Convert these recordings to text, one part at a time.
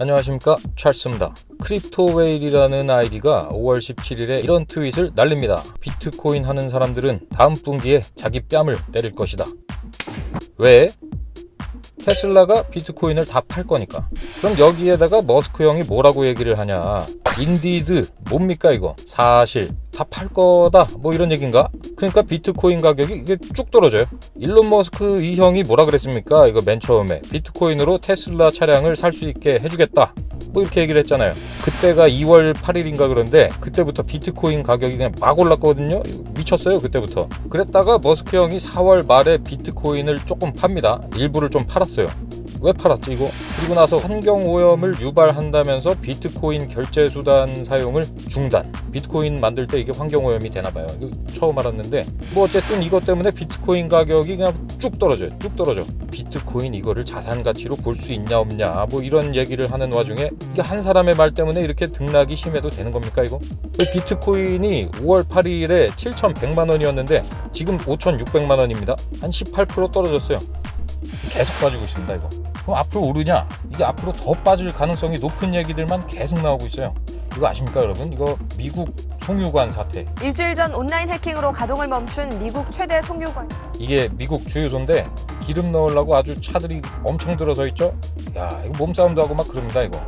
안녕하십니까? 찰스입니다. 크립토 웨일이라는 아이디가 5월 17일에 이런 트윗을 날립니다. 비트코인 하는 사람들은 다음 분기에 자기 뺨을 때릴 것이다. 왜? 테슬라가 비트코인을 다 팔 거니까. 그럼 여기에다가 머스크 형이 뭐라고 얘기를 하냐? 인디드 뭡니까 이거? 사실 다 팔 거다. 뭐 이런 얘기인가? 그러니까 비트코인 가격이 이게 쭉 떨어져요. 일론 머스크 이 형이 뭐라 그랬습니까? 이거 맨 처음에 비트코인으로 테슬라 차량을 살 수 있게 해주겠다. 뭐 이렇게 얘기를 했잖아요. 그때가 2월 8일인가 그런데 그때부터 비트코인 가격이 그냥 막 올랐거든요. 미쳤어요 그때부터. 그랬다가 머스크 형이 4월 말에 비트코인을 조금 팝니다. 일부를 좀 팔았어요 왜 팔았지 이거? 그리고 나서 환경 오염을 유발한다면서 비트코인 결제 수단 사용을 중단. 비트코인 만들 때 이게 환경 오염이 되나 봐요. 처음 알았는데 뭐 어쨌든 이것 때문에 비트코인 가격이 그냥 쭉 떨어져요. 쭉 떨어져. 비트코인 이거를 자산 가치로 볼 수 있냐 없냐 뭐 이런 얘기를 하는 와중에 이게 한 사람의 말 때문에 이렇게 등락이 심해도 되는 겁니까 이거? 그 비트코인이 5월 8일에 7,100만 원이었는데 지금 5,600만 원입니다. 한 18% 떨어졌어요. 계속 빠지고 있습니다 이거 그럼 앞으로 오르냐? 이게 앞으로 더 빠질 가능성이 높은 얘기들만 계속 나오고 있어요. 이거 아십니까 여러분? 이거 미국 송유관 사태. 일주일 전 온라인 해킹으로 가동을 멈춘 미국 최대 송유관. 이게 미국 주유소인데 기름 넣으려고 아주 차들이 엄청 들어서 있죠? 야 이거 몸싸움도 하고 막 그럽니다 이거.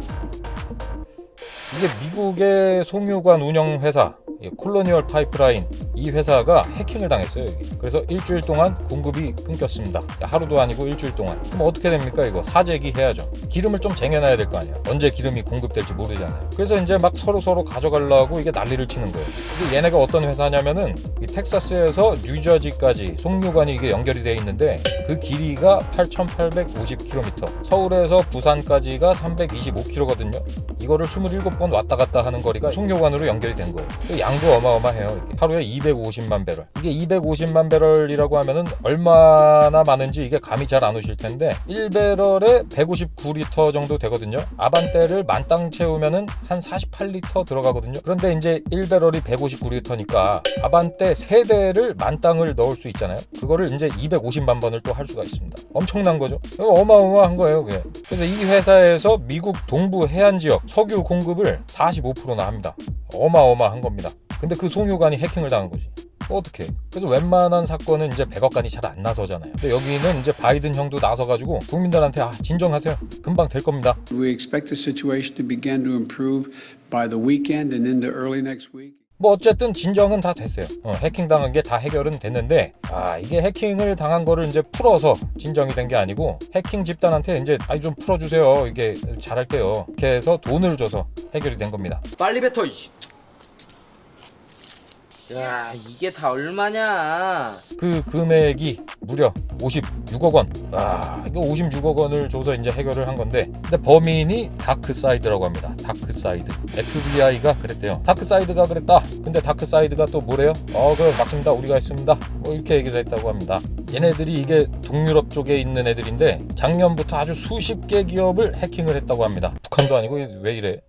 이게 미국의 송유관 운영 회사. 예, 콜로니얼 파이프라인 이 회사가 해킹을 당했어요 여기. 그래서 일주일 동안 공급이 끊겼습니다. 야, 하루도 아니고 일주일 동안. 그럼 어떻게 됩니까 이거? 사재기 해야죠. 기름을 좀 쟁여놔야 될 거 아니야. 언제 기름이 공급될지 모르잖아요. 그래서 이제 막 서로 서로 가져가려고 이게 난리를 치는 거예요. 이게 얘네가 어떤 회사냐면은 이 텍사스에서 뉴저지까지 송유관이 이게 연결이 돼 있는데 그 길이가 8,850km 서울에서 부산까지가 325km거든요 이거를 27번 왔다 갔다 하는 거리가 송유관으로 연결이 된 거예요. 그 양도 어마어마해요 이게. 하루에 250만 배럴. 이게 250만 배럴이라고 하면은 얼마나 많은지 이게 감이 잘 안 오실 텐데 1배럴에 159리터 정도 되거든요. 아반떼를 만땅 채우면은 한 48리터 들어가거든요. 그런데 이제 1배럴이 159리터니까 아반떼 3대를 만땅을 넣을 수 있잖아요. 그거를 이제 250만 번을 또 할 수가 있습니다. 엄청난 거죠. 어마어마한 거예요 그게. 그래서 이 회사에서 미국 동부 해안 지역 석유 공급을 45%나 합니다 어마어마한 겁니다 근데 그 송유관이 해킹을 당한 거지. 어떻게? 그래서 웬만한 사건은 이제 100억간이 잘 안 나서잖아요. 근데 여기는 이제 바이든 형도 나서가지고 국민들한테 아, 진정하세요. 금방 될 겁니다. We expect the situation to begin to improve by the weekend and into early next week. 뭐 어쨌든 진정은 다 됐어요. 어, 해킹 당한 게 다 해결은 됐는데 아 이게 해킹을 당한 거를 이제 풀어서 진정이 된 게 아니고 해킹 집단한테 이제 아이 좀 풀어주세요. 이게 잘할게요. 이렇게 해서 돈을 줘서 해결이 된 겁니다. 빨리 뱉어 이. 야 이게 다 얼마냐 그 금액이 무려 56억 원. 아, 이거 56억 원을 줘서 이제 해결을 한 건데, 근데 범인이 다크사이드라고 합니다. 다크사이드. FBI가 그랬대요. 다크사이드가 그랬다. 근데 다크사이드가 또 뭐래요? 어, 그 맞습니다. 우리가 했습니다. 뭐 이렇게 얘기를 했다고 합니다. 얘네들이 이게 동유럽 쪽에 있는 애들인데 작년부터 아주 수십 개 기업을 해킹을 했다고 합니다. 북한도 아니고 왜 이래?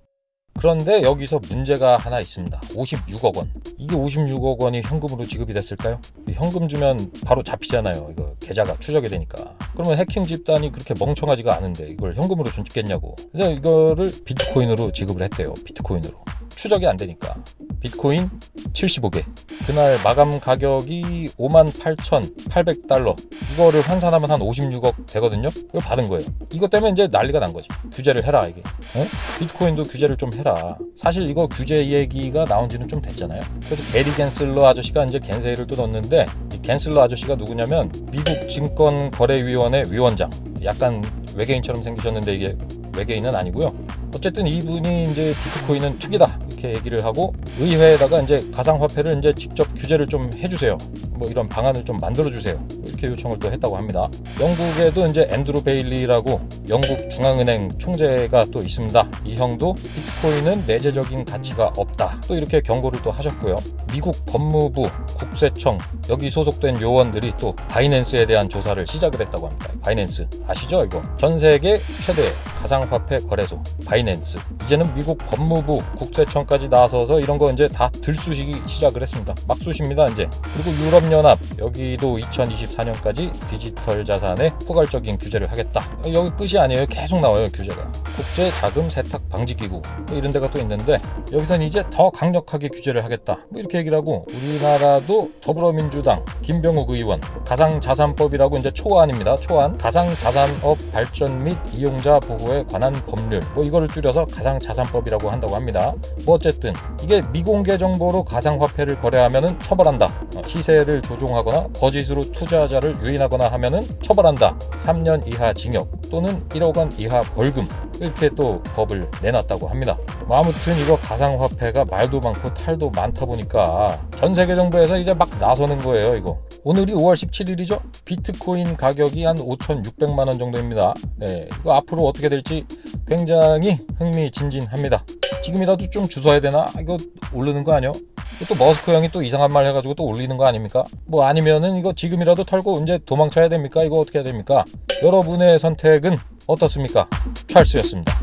그런데 여기서 문제가 하나 있습니다. 56억 원. 이게 56억 원이 현금으로 지급이 됐을까요? 현금 주면 바로 잡히잖아요. 이거 계좌가 추적이 되니까. 그러면 해킹 집단이 그렇게 멍청하지가 않은데 이걸 현금으로 줬겠냐고. 그래서 이거를 비트코인으로 지급을 했대요. 비트코인으로. 추적이 안 되니까. 비트코인 75개. 그날 마감 가격이 58,800달러. 이거를 환산하면 한 56억 되거든요. 이걸 받은 거예요. 이것 때문에 이제 난리가 난 거지. 규제를 해라 이게. 어? 비트코인도 규제를 좀 해라. 사실 이거 규제 얘기가 나온 지는 좀 됐잖아요. 그래서 게리 겐슬러 아저씨가 이제 겐세이를 또 넣었는데 이 겐슬러 아저씨가 누구냐면 미국 증권거래위원회 위원장. 약간 외계인처럼 생기셨는데 이게 외계인은 아니고요. 어쨌든 이분이 이제 비트코인은 투기다 이렇게 얘기를 하고 의회에다가 이제 가상화폐를 이제 직접 규제를 좀 해주세요. 뭐 이런 방안을 좀 만들어 주세요. 이렇게 요청을 또 했다고 합니다. 영국에도 이제 앤드루 베일리라고 영국 중앙은행 총재가 또 있습니다. 이 형도 비트코인은 내재적인 가치가 없다. 또 이렇게 경고를 또 하셨고요. 미국 법무부, 국세청 여기 소속된 요원들이 또 바이낸스에 대한 조사를 시작을 했다고 합니다. 바이낸스 아시죠 이거? 전 세계 최대 가상화폐 거래소 바이낸스. 이제는 미국 법무부, 국세청까지 나서서 이런 거 이제 다 들쑤시기 시작을 했습니다. 막 쑤십니다 이제. 그리고 유럽연합 여기도 2024년까지 디지털 자산에 포괄적인 규제를 하겠다. 여기 끝이 아니에요. 계속 나와요 규제가. 국제 자금 세탁 방지 기구 뭐 이런 데가 또 있는데 여기선 이제 더 강력하게 규제를 하겠다. 뭐 이렇게 얘기를 하고 우리나라도 더불어민주당 김병욱 의원 가상자산법이라고 이제 초안입니다. 초안 가상자산업 발전 및 이용자 보호에 관한 법률 뭐 이거를 줄여서 가상자산법이라고 한다고 합니다. 뭐 어쨌든 이게 미공개 정보로 가상화폐를 거래하면은 처벌한다. 어, 시세를 조종하거나 거짓으로 투자자를 유인하거나 하면은 처벌한다. 3년 이하 징역 또는 1억 원 이하 벌금 이렇게 또 법을 내놨다고 합니다. 뭐 아무튼 이거 가상화폐가 말도 많고 탈도 많다 보니까 전 세계 정부에서 이제 막 나서는 거예요. 이거 오늘이 5월 17일이죠. 비트코인 가격이 한 5,600만 원 정도입니다. 네, 이거 앞으로 어떻게 될지 굉장히 흥미진진합니다. 지금이라도 좀 주워야 되나? 아, 이거 오르는 거 아니야? 또 머스크 형이 또 이상한 말 해가지고 또 올리는 거 아닙니까? 뭐 아니면은 이거 지금이라도 털고 이제 도망쳐야 됩니까? 이거 어떻게 해야 됩니까? 여러분의 선택은 어떻습니까? 찰스였습니다.